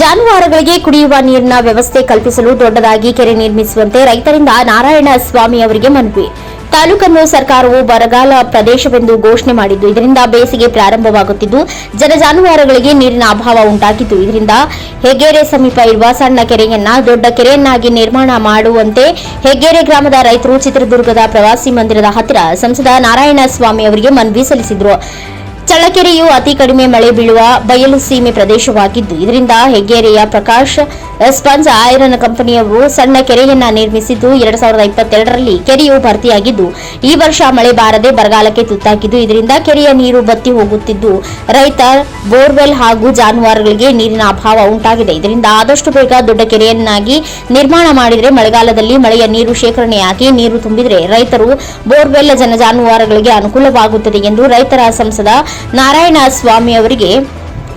ಜಾನುವಾರುಗಳಿಗೆ ಕುಡಿಯುವ ನೀರಿನ ವ್ಯವಸ್ಥೆ ಕಲ್ಪಿಸಲು ದೊಡ್ಡದಾಗಿ ಕೆರೆ ನಿರ್ಮಿಸುವಂತೆ ರೈತರಿಂದ ನಾರಾಯಣ ಸ್ವಾಮಿ ಅವರಿಗೆ ಮನವಿ. ತಾಲೂಕನ್ನು ಸರ್ಕಾರವು ಬರಗಾಲ ಪ್ರದೇಶವೆಂದು ಘೋಷಣೆ ಮಾಡಿದ್ದು, ಇದರಿಂದ ಬೇಸಿಗೆ ಪ್ರಾರಂಭವಾಗುತ್ತಿದ್ದು ಜನ ಜಾನುವಾರುಗಳಿಗೆ ನೀರಿನ ಅಭಾವ ಉಂಟಾಗಿದ್ದು, ಇದರಿಂದ ಹೆಗ್ಗೆರೆ ಸಮೀಪ ಇರುವ ಸಣ್ಣ ಕೆರೆಯನ್ನ ದೊಡ್ಡ ಕೆರೆಯನ್ನಾಗಿ ನಿರ್ಮಾಣ ಮಾಡುವಂತೆ ಹೆಗ್ಗೆರೆ ಗ್ರಾಮದ ರೈತರು ಚಿತ್ರದುರ್ಗದ ಪ್ರವಾಸಿ ಮಂದಿರದ ಹತ್ತಿರ ಸಂಸದ ನಾರಾಯಣ ಸ್ವಾಮಿ ಅವರಿಗೆ ಮನವಿ ಸಲ್ಲಿಸಿದರು. ಚಳ್ಳಕೆರೆಯು ಅತಿ ಕಡಿಮೆ ಮಳೆ ಬೀಳುವ ಬಯಲು ಸೀಮೆ ಪ್ರದೇಶವಾಗಿದ್ದು, ಇದರಿಂದ ಹೆಗ್ಗೇರಿಯ ಪ್ರಕಾಶ್ ಸ್ಪಂಜ್ ಐರನ್ ಕಂಪನಿಯವರು ಸಣ್ಣ ಕೆರೆಯನ್ನ ನಿರ್ಮಿಸಿದ್ದು, ಎರಡ್ ಸಾವಿರದ ಇಪ್ಪತ್ತೆರಡರಲ್ಲಿ ಕೆರೆಯು ಭರ್ತಿಯಾಗಿದ್ದು, ಈ ವರ್ಷ ಮಳೆ ಬಾರದೆ ಬರಗಾಲಕ್ಕೆ ತುತ್ತಾಗಿದ್ದು, ಇದರಿಂದ ಕೆರೆಯ ನೀರು ಬತ್ತಿ ಹೋಗುತ್ತಿದ್ದು, ರೈತ ಬೋರ್ವೆಲ್ ಹಾಗೂ ಜಾನುವಾರುಗಳಿಗೆ ನೀರಿನ ಅಭಾವ ಉಂಟಾಗಿದೆ. ಇದರಿಂದ ಆದಷ್ಟು ಬೇಗ ದೊಡ್ಡ ಕೆರೆಯನ್ನಾಗಿ ನಿರ್ಮಾಣ ಮಾಡಿದರೆ ಮಳೆಗಾಲದಲ್ಲಿ ಮಳೆಯ ನೀರು ಶೇಖರಣೆಯಾಗಿ ನೀರು ತುಂಬಿದರೆ ರೈತರು ಬೋರ್ವೆಲ್ ಜನ ಜಾನುವಾರುಗಳಿಗೆ ಅನುಕೂಲವಾಗುತ್ತದೆ ಎಂದು ರೈತರ ಸಂಸದ ನಾರಾಯಣ ಸ್ವಾಮಿ ಅವರಿಗೆ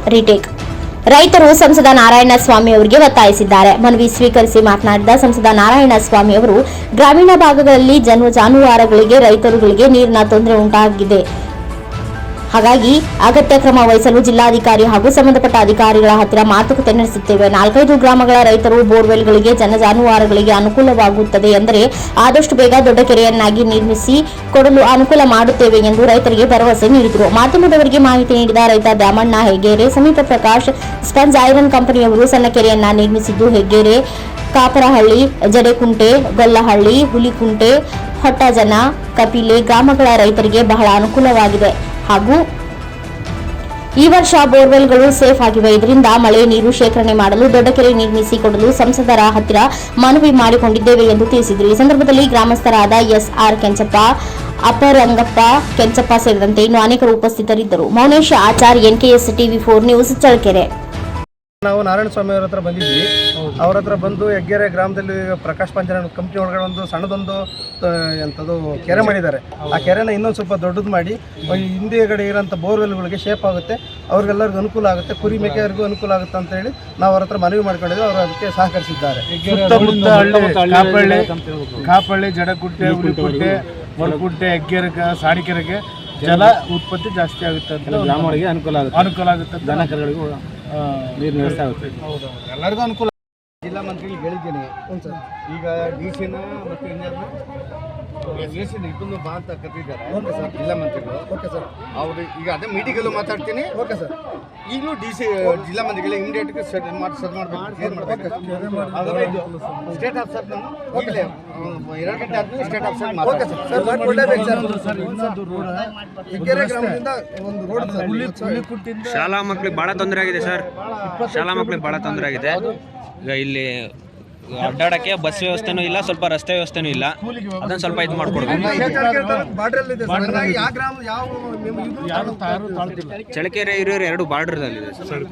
ರಿಟೇಕ್ ರೈತರು ಸಂಸದ ನಾರಾಯಣ ಸ್ವಾಮಿ ಅವರಿಗೆ ಒತ್ತಾಯಿಸಿದ್ದಾರೆ. ಮನವಿ ಸ್ವೀಕರಿಸಿ ಮಾತನಾಡಿದ ಸಂಸದ ನಾರಾಯಣ ಸ್ವಾಮಿ ಅವರು, ಗ್ರಾಮೀಣ ಭಾಗಗಳಲ್ಲಿ ಜನ ಜಾನುವಾರುಗಳಿಗೆ, ರೈತರುಗಳಿಗೆ ನೀರಿನ ತೊಂದರೆ ಉಂಟಾಗಿದೆ. ಹಾಗಾಗಿ ಅಗತ್ಯ ಕ್ರಮ ವಹಿಸಲು ಜಿಲ್ಲಾಧಿಕಾರಿ ಹಾಗೂ ಸಂಬಂಧಪಟ್ಟ ಅಧಿಕಾರಿಗಳ ಹತ್ತಿರ ಮಾತುಕತೆ ನಡೆಸುತ್ತೇವೆ. ನಾಲ್ಕೈದು ಗ್ರಾಮಗಳ ರೈತರು ಬೋರ್ವೆಲ್ಗಳಿಗೆ ಜನ ಜಾನುವಾರುಗಳಿಗೆ ಅನುಕೂಲವಾಗುತ್ತದೆ ಎಂದರೆ ಆದಷ್ಟು ಬೇಗ ದೊಡ್ಡ ಕೆರೆಯನ್ನಾಗಿ ನಿರ್ಮಿಸಿ ಕೊಡಲು ಅನುಕೂಲ ಮಾಡುತ್ತೇವೆ ಎಂದು ರೈತರಿಗೆ ಭರವಸೆ ನೀಡಿದರು. ಮಾಧ್ಯಮದವರಿಗೆ ಮಾಹಿತಿ ನೀಡಿದ ರೈತ ದ್ಯಾಮಣ್ಣ ಹೆಗ್ಗೇರೆ, ಸಮೀಪ ಪ್ರಕಾಶ್ ಸ್ಪಂಜ್ ಐರನ್ ಕಂಪನಿಯವರು ಸಣ್ಣ ಕೆರೆಯನ್ನ ನಿರ್ಮಿಸಿದ್ದು, ಹೆಗ್ಗೇರೆ, ಕಾಪರಹಳ್ಳಿ, ಜಡೆಕುಂಟೆ, ಗೊಲ್ಲಹಳ್ಳಿ, ಹುಲಿಕುಂಟೆ, ಹೊಟ್ಟಜನ, ಕಪಿಲೆ ಗ್ರಾಮಗಳ ರೈತರಿಗೆ ಬಹಳ ಅನುಕೂಲವಾಗಿದೆ. ಹಾಗೂ ಈ ವರ್ಷ ಬೋರ್ವೆಲ್ಗಳು ಸೇಫ್ ಆಗಿವೆ. ಇದರಿಂದ ಮಳೆ, ನೀರು ಶೇಖರಣೆ ಮಾಡಲು, ದೊಡ್ಡ ಕೆರೆ ನಿರ್ಮಿಸಿ ಕೊಡಲು ಸಂಸದರ ಹತ್ತಿರ ಮನವಿ ಮಾಡಿಕೊಂಡಿದ್ದೇವೆ ಎಂದು ತಿಳಿಸಿದರು. ಈ ಸಂದರ್ಭದಲ್ಲಿ ಗ್ರಾಮಸ್ಥರಾದ ಎಸ್ಆರ್ ಕೆಂಚಪ್ಪ, ಅಪರಂಗಪ್ಪ ಕೆಂಚಪ್ಪ ಸೇರಿದಂತೆ ಇನ್ನು ಅನೇಕರು ಉಪಸ್ಥಿತರಿದ್ದರು. Mounesh Achar, NKS TV four news, Challakere. ನಾವು ನಾರಾಯಣ ಸ್ವಾಮಿ ಅವ್ರ ಹತ್ರ ಬಂದಿದ್ವಿ. ಅವ್ರ ಹತ್ರ ಬಂದು ಹೆಗ್ಗೆರೆ ಗ್ರಾಮದಲ್ಲಿ ಪ್ರಕಾಶ್ ಪಂಚನ ಕಂಪ್ನಿ ಒಳಗಡೆ ಒಂದು ಸಣ್ಣದೊಂದು ಎಂಥದ್ದು ಕೆರೆ ಮಾಡಿದ್ದಾರೆ. ಆ ಕೆರೆನ ಇನ್ನೊಂದು ಸ್ವಲ್ಪ ದೊಡ್ಡದು ಮಾಡಿ ಹಿಂದೆಗಡೆ ಇರೋಂಥ ಬೋರ್ವೆಲ್ಗಳಿಗೆ ಶೇಪ್ ಆಗುತ್ತೆ. ಅವ್ರಿಗೆಲ್ಲರಿಗೂ ಅನುಕೂಲ ಆಗುತ್ತೆ. ಕುರಿ ಮೇಕೆಯವ್ರಿಗೂ ಅನುಕೂಲ ಆಗುತ್ತೆ ಅಂತ ಹೇಳಿ ನಾವು ಅವ್ರ ಹತ್ರ ಮನವಿ ಮಾಡ್ಕೊಂಡಿದ್ವಿ. ಅವರು ಅದಕ್ಕೆ ಸಹಕರಿಸಿದ್ದಾರೆ. ಕಾಪಳ್ಳಿ ಕಾಪಳ್ಳಿ ಜಡಕುಂಟೆ ಹುಲಿಕುಂಟೆ ಮೊಳಕುಂಟೆ ಹೆಗ್ಗೆರೆಗೆ ಸಾಣಿಕೆರೆಗೆ ಜಲ ಉತ್ಪತ್ತಿ ಜಾಸ್ತಿ ಆಗುತ್ತೆ ಅಂತ ಗ್ರಾಮಗಳಿಗೆ ಅನುಕೂಲ ಆಗುತ್ತೆ. ಅನುಕೂಲ ಆಗುತ್ತೆ ದನಕರಗಳಿಗೂ ದನ ಕರುಗಳಿಗೂ ಆ, ನೀರಿನ ವ್ಯವಸ್ಥೆ ಆಗುತ್ತೆ ಎಲ್ಲರಿಗೂ ಅನುಕೂಲ. ಜಿಲ್ಲಾ ಮಂತ್ರಿಗೆ ಹೇಳಿದ್ದೇನೆ. ಈಗ ಡಿ ಸಿನ ಮತ್ತು ಎ ಸಿನ ಇದನ್ನು ಬಾ ಅಂತ ಕರೆದಿದ್ದಾರೆ. Okay sir. ಜಿಲ್ಲಾ ಮಂತ್ರಿಗಳು. Okay sir. ಅವರು ಈಗ ಅದೇ ಮೀಟಿಂಗಲ್ಲೂ ಮಾತಾಡ್ತೀನಿ. Okay sir. ಈಗಲೂ ಡಿ ಸಿ ಜಿಲ್ಲಾ ಮಂತ್ರಿಗಳ ಇಮಿಡಿಯೇಟ್ ಸೆಟ್ ಮಾಡಿ ಸರ್ ಮಾಡಬೇಕು ಸ್ಟೇಟ್ ಆಫ್ ಸರ್. ನಾನು ಓಕೆ ಎರಡು ಗಂಟೆ ಆದ್ಮೇಲೆ state of sir. Okay sir sir ಮಾಡ್ಕೊಡ್ಲೇಬೇಕು sir ಇನ್ನೊಂದು ರೋಡ್ ಹೆಗ್ಗೆರೆ ಗ್ರಾಮದಿಂದ ಒಂದು ರೋಡ್ ಸರ್. ಹುಲಿಕುಂಟಿಂದ ಶಾಲಾ ಮಕ್ಳಿಗೆ ಭಾಳ ತೊಂದರೆ ಆಗಿದೆ ಸರ್. ಶಾಲಾ ಮಕ್ಳಿಗೆ ಭಾಳ ತೊಂದರೆ ಆಗಿದೆ. ಈಗ ಇಲ್ಲಿ ಅಡ್ಡಾಡಕ್ಕೆ ಬಸ್ ವ್ಯವಸ್ಥೆನೂ ಇಲ್ಲ ಸ್ವಲ್ಪ ರಸ್ತೆ ವ್ಯವಸ್ಥೆನೂ ಇಲ್ಲ. ಅದನ್ನ ಸ್ವಲ್ಪ ಇದು ಮಾಡ್ಕೊಡ್ಬೇಕು. ಚಳಕೆರೆ ಹಿರಿಯೂರು ಎರಡು ಬಾರ್ಡರ್ದಲ್ಲಿದೆ ಸರ್.